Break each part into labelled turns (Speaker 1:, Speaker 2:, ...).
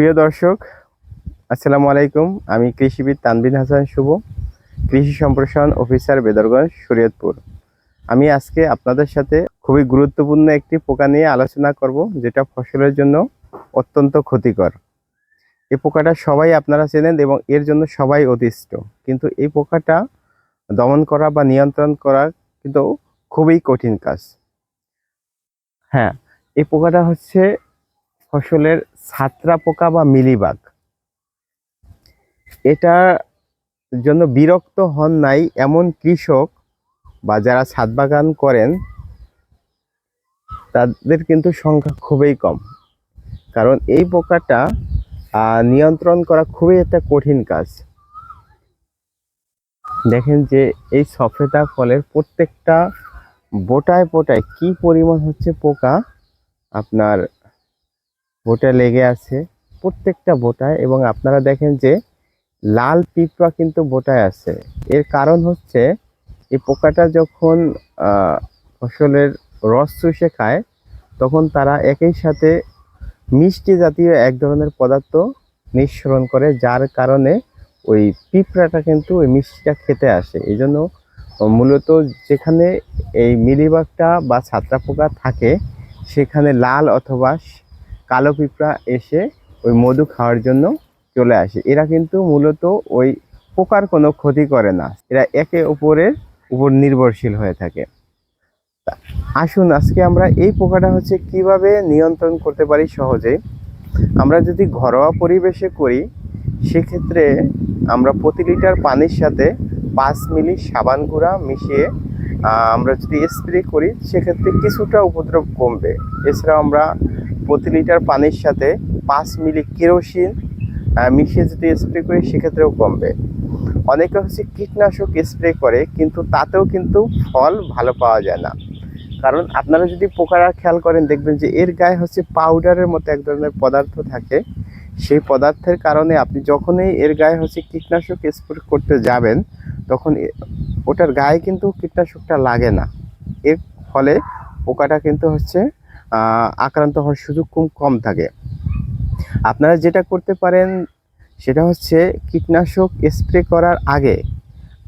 Speaker 1: প্রিয় দর্শক, আসসালামু আলাইকুম। আমি কৃষিবিদ তানবিন হাসান শুভ, কৃষি সম্প্রসারণ অফিসার বেদরগঞ্জ, শরীয়তপুর। আমি আজকে আপনাদের সাথে খুবই গুরুত্বপূর্ণ একটি পোকা নিয়ে আলোচনা করব, যেটা ফসলের জন্য অত্যন্ত ক্ষতিকর। এই পোকাটা সবাই আপনারা চেনেন এবং এর জন্য সবাই অতিষ্ঠ। কিন্তু এই পোকাটা দমন করা বা নিয়ন্ত্রণ করা কিন্তু খুবই কঠিন কাজ। হ্যাঁ এই পোকাটা হচ্ছে ফসলের ছাত্রা পোকা বা মিলিবাগ। এটার জন্য বিরক্ত হন নাই এমন কৃষক বা যারা ছাদ বাগান করেন, তাদের কিন্তু সংখ্যা খুবই কম। কারণ এই পোকাটা নিয়ন্ত্রণ করা খুবই একটা কঠিন কাজ। দেখেন যে এই সফেদা ফলের প্রত্যেকটা বোটায় বোটায় কি পরিমাণ হচ্ছে পোকা, আপনার বোটা লেগে আছে প্রত্যেকটা বোটায় এবং আপনারা দেখেন যে লাল পিঁপড়া কিন্তু বোটায় আছে। এর কারণ হচ্ছে এই পোকাটা যখন ফসলের রস চুষে খায়, তখন তারা একই সাথে মিষ্টি জাতীয় এক ধরনের পদার্থ নিঃসরণ করে, যার কারণে ওই পিঁপড়াটা কিন্তু ওই মিষ্টিটা খেতে আসে। এই জন্য মূলত যেখানে এই মিলিবাগটা বা ছাত্রা পোকা থাকে, সেখানে লাল অথবা কালো পিঁপড়া এসে ওই মধু খাওয়ার জন্য চলে আসে। এরা কিন্তু মূলত ওই পোকার কোনো ক্ষতি করে না। এরা একে অপরের উপর নির্ভরশীল হয়ে থাকে। আসুন আজকে আমরা এই পোকাটা হচ্ছে কীভাবে নিয়ন্ত্রণ করতে পারি সহজে। আমরা যদি ঘরোয়া পরিবেশে করি, সেক্ষেত্রে আমরা প্রতি লিটার পানির সাথে পাঁচ মিলি সাবান গুঁড়া মিশিয়ে আমরা যদি স্প্রে করি, সেক্ষেত্রে কিছুটা উপদ্রব কমবে। এছাড়াও আমরা প্রতি লিটার পানির সাথে পাঁচ মিলি কেরোসিন মিশিয়ে যদি স্প্রে করি, সেক্ষেত্রেও কমবে। অনেকে হচ্ছে কীটনাশক স্প্রে করে, কিন্তু তাতেও কিন্তু ফল ভালো পাওয়া যায় না। কারণ আপনারা যদি পোকারা খেয়াল করেন, দেখবেন যে এর গায়ে হচ্ছে পাউডারের মতো এক ধরনের পদার্থ থাকে। সেই পদার্থের কারণে আপনি যখনই এর গায়ে হচ্ছে কীটনাশক স্প্রে করতে যাবেন, তখন ওটার গায়ে কিন্তু কীটনাশকটা লাগে না। এর ফলে পোকাটা কিন্তু হচ্ছে আক্রান্ত হওয়ার সুযোগ খুব কম থাকে। আপনারা যেটা করতে পারেন, সেটা হচ্ছে কীটনাশক স্প্রে করার আগে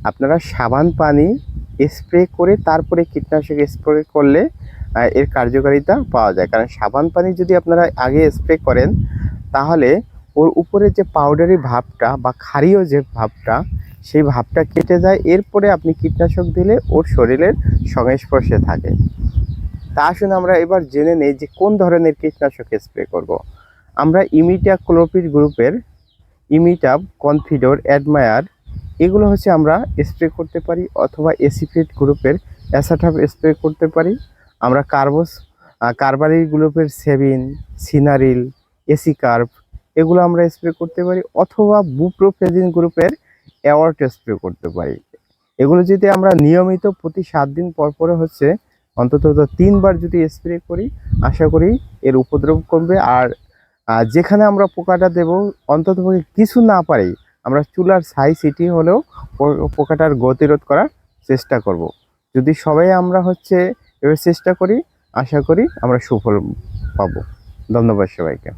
Speaker 1: আপনারা সাবান, পানি স্প্রে করে তারপরে কীটনাশক স্প্রে করলে এর কার্যকারিতা পাওয়া যায়। কারণ সাবান, পানি যদি আপনারা আগে স্প্রে করেন, তাহলে ওর উপরে যে পাউডারি ভাবটা বা ক্ষারীয় যে ভাবটা, সেই ভাবটা কেটে যায়। এরপরে আপনি কীটনাশক দিলে ওর শরীরের সংস্পর্শে থাকে। তা আসুন আমরা এবার জেনে নেই যে কোন ধরনের কীটনাশক স্প্রে করব। আমরা ইমিটা ক্লোপিড গ্রুপের ইমিটাব, কনফিডোর, অ্যাডমায়ার, এগুলো হচ্ছে আমরা স্প্রে করতে পারি অথবা এসিফিট গ্রুপের অ্যাসাটাপ স্প্রে করতে পারি আমরা কার্বস কার্বারিল গ্রুপের সেভিন সিনারিল এসি কার্ভ এগুলো আমরা স্প্রে করতে পারি অথবা বুপ্রোফেজিন গ্রুপের অ্যাওয়ার্ড স্প্রে করতে পারি এগুলো যদি আমরা নিয়মিত প্রতি সাত দিন পর পরে হচ্ছে অন্তত তিনবার যদি স্প্রে করি, আশা করি এর উপদ্রব কমবে। আর যেখানে আমরা পোকাটা দেব, অন্তত কিছু না পারি, আমরা চুলার সাই সিটি হলেও পোকাটার গতিরোধ করার চেষ্টা করব। যদি সবাই আমরা হচ্ছে এবার চেষ্টা করি, আশা করি আমরা সুফল পাবো। ধন্যবাদ সবাইকে।